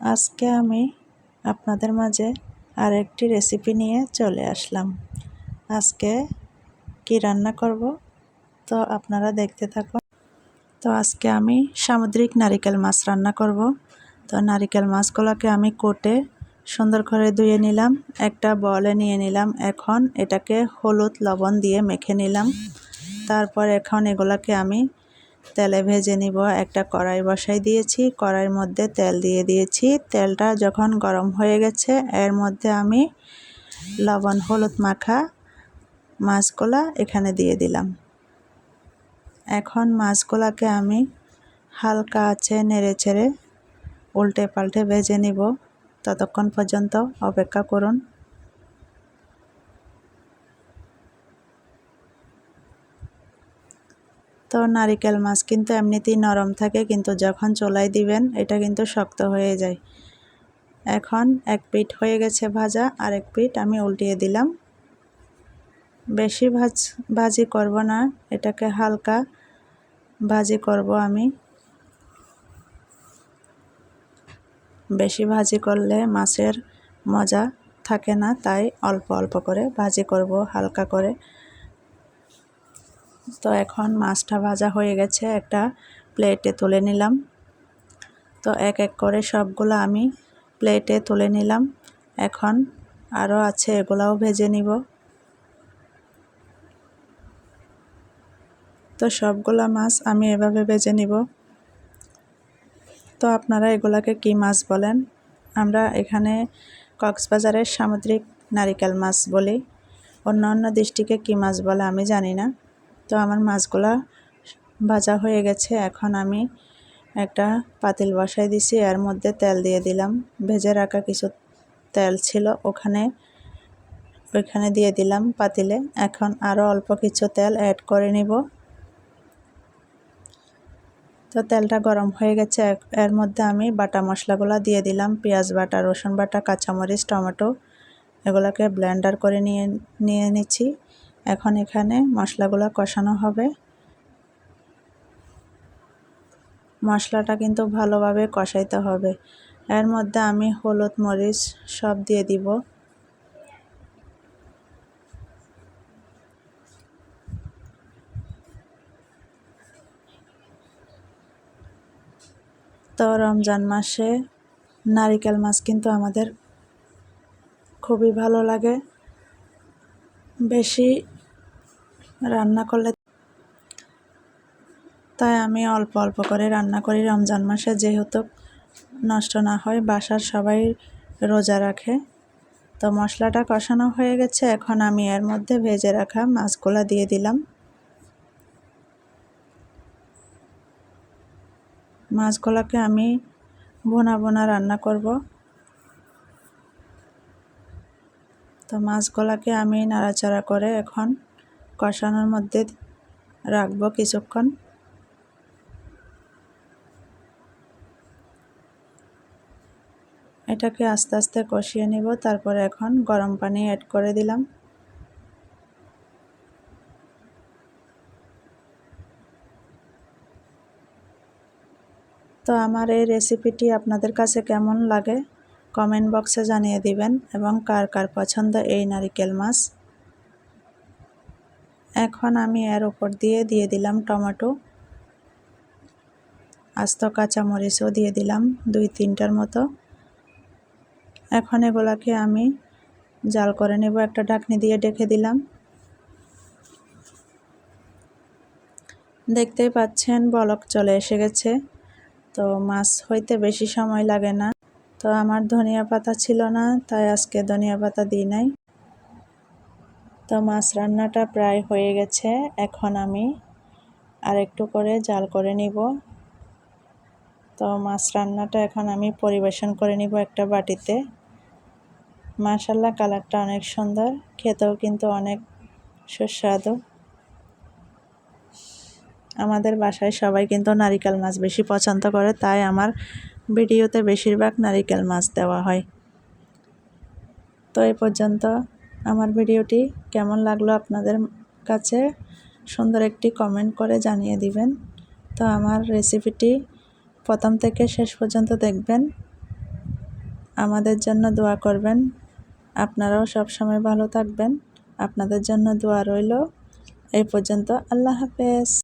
আজকে আমি আপনাদের মাঝে আরেকটি রেসিপি নিয়ে চলে আসলাম। আজকে কি রান্না করব? তো আপনারা দেখতে থাকুন। তো আজকে আমি সামুদ্রিক নারিকেল মাছ রান্না করব। তো নারিকেল মাছগুলোকে আমি কোটে সুন্দর করে ধুয়ে নিলাম, একটা বলে নিয়ে নিলাম। এখন এটাকে হলুদ লবণ দিয়ে মেখে নিলাম। তারপর এখন এগুলাকে আমি তেলে ভেজে নিব। একটা কড়াই বসাই দিয়েছি। কড়াইয়ের মধ্যে তেল দিয়ে দিয়েছি। তেলটা যখন গরম হয়ে গেছে, এর মধ্যে আমি লবণ, হলুদ মাখা মাছগুলা এখানে দিয়ে দিলাম। এখন মাছগুলাকে আমি হালকা আছে নেড়ে ছেড়ে উল্টে পাল্টে ভেজে নিব। ততক্ষণ পর্যন্ত অপেক্ষা করুন। তো নারিকেল মাছ কিন্তু এমনিতেই নরম থাকে, কিন্তু যখন চোলাই দিবেন এটা কিন্তু শক্ত হয়ে যায়। এখন এক পিঠ হয়ে গেছে ভাজা আর এক পিঠ আমি উল্টিয়ে দিলাম। বেশি ভাজ, ভাজি করব না, এটাকে হালকা ভাজি করব আমি। বেশি ভাজি করলে মাছের মজা থাকে না, তাই অল্প অল্প করে ভাজি করব, হালকা করে। তো এখন মাছটা ভাজা হয়ে গেছে, একটা প্লেটে তুলে নিলাম। তো এক এক করে সবগুলো আমি প্লেটে তুলে নিলাম। এখন আরও আছে, এগুলাও ভেজে নিব। তো সবগুলা মাছ আমি এভাবে ভেজে নিব। তো আপনারা এগুলাকে কি মাছ বলেন? আমরা এখানে কক্সবাজারের সামুদ্রিক নারিকেল মাছ বলি। অন্য অন্য ডিস্ট্রিক্টে কী মাছ বলে আমি জানি না। তো আমার মাছগুলা ভাজা হয়ে গেছে। এখন আমি একটা পাতিল বসাই দিছি, এর মধ্যে তেল দিয়ে দিলাম। ভেজে রাখা কিছু তেল ছিল, ওখানে ওইখানে দিয়ে দিলাম পাতিলে। এখন আরও অল্প কিছু তেল অ্যাড করে নিব। তো তেলটা গরম হয়ে গেছে। এর মধ্যে আমি বাটা মশলাগুলো দিয়ে দিলাম। পেঁয়াজ বাটা, রসুন বাটা, কাঁচামরিচ, টমেটো, এগুলোকে ব্লেন্ডার করে নিয়ে নিয়ে নিচ্ছি। এখন এখানে মশলাগুলো কষানো হবে। মশলাটা কিন্তু ভালোভাবে কষাইতে হবে। এর মধ্যে আমি হলুদ মরিচ সব দিয়ে দিব। তো রমজান মাসে নারিকেল মাছ কিন্তু আমাদের খুবই ভালো লাগে। বেশি রান্না করলে তাই আমি অল্প অল্প করে রান্না করি। রমজান মাসে যেহেতু নষ্ট না হয়, বাসার সবাই রোজা রাখে। তো মশলাটা কষানো হয়ে গেছে, এখন আমি এর মধ্যে ভেজে রাখা মাছগুলা দিয়ে দিলাম। মাছগুলোকে আমি বোনা বোনা রান্না করব। তো মাছগুলোকে আমি নাড়াচাড়া করে এখন কষানোর মধ্যে রাখব কিছুক্ষণ। এটাকে আস্তে আস্তে কষিয়ে নিব, তারপরে এখন গরম পানি অ্যাড করে দিলাম। তো আমার এই রেসিপিটি আপনাদের কাছে কেমন লাগে? কমেন্ট বক্সে জানিয়ে দিবেন এবং কার কার পছন্দ এই নারিকেল মাছ। এখন আমি এর ওপর দিয়ে দিয়ে দিলাম টমেটো। আস্ত কাঁচামরিচও দিয়ে দিলাম দুই তিনটার মতো। এখন এগুলাকে আমি জাল করে নেব, একটা ঢাকনি দিয়ে ডেকে দিলাম। দেখতেই পাচ্ছেন বলক চলে এসে গেছে, তো মাছ হইতে বেশি সময় লাগে না। তো আমার ধনিয়া পাতা ছিল না, তাই আজকে ধনিয়া পাতা দিই নাই। তো মাছ রান্নাটা প্রায় হয়ে গেছে, এখন আমি আর একটু করে জাল করে নিব। তো মাছ রান্নাটা এখন আমি পরিবেশন করে নিব একটা বাটিতে। মাশাল্লাহ কালারটা অনেক সুন্দর, খেতেও কিন্তু অনেক সুস্বাদু। আমাদের বাসায় সবাই কিন্তু নারিকেল মাছ বেশি পছন্দ করে, তাই আমার ভিডিওতে বেশিরভাগ নারিকেল মাছ দেওয়া হয়। তো এ পর্যন্ত আমার ভিডিওটি কেমন লাগল আপনাদের কাছে সুন্দর একটি কমেন্ট করে জানিয়ে দিবেন। তো আমার রেসিপিটি প্রথম থেকে শেষ পর্যন্ত দেখবেন। আমাদের জন্য দোয়া করবেন। আপনারাও সব সময় ভালো থাকবেন। আপনাদের জন্য দোয়া রইল। এই পর্যন্ত আল্লাহ হাফেজ।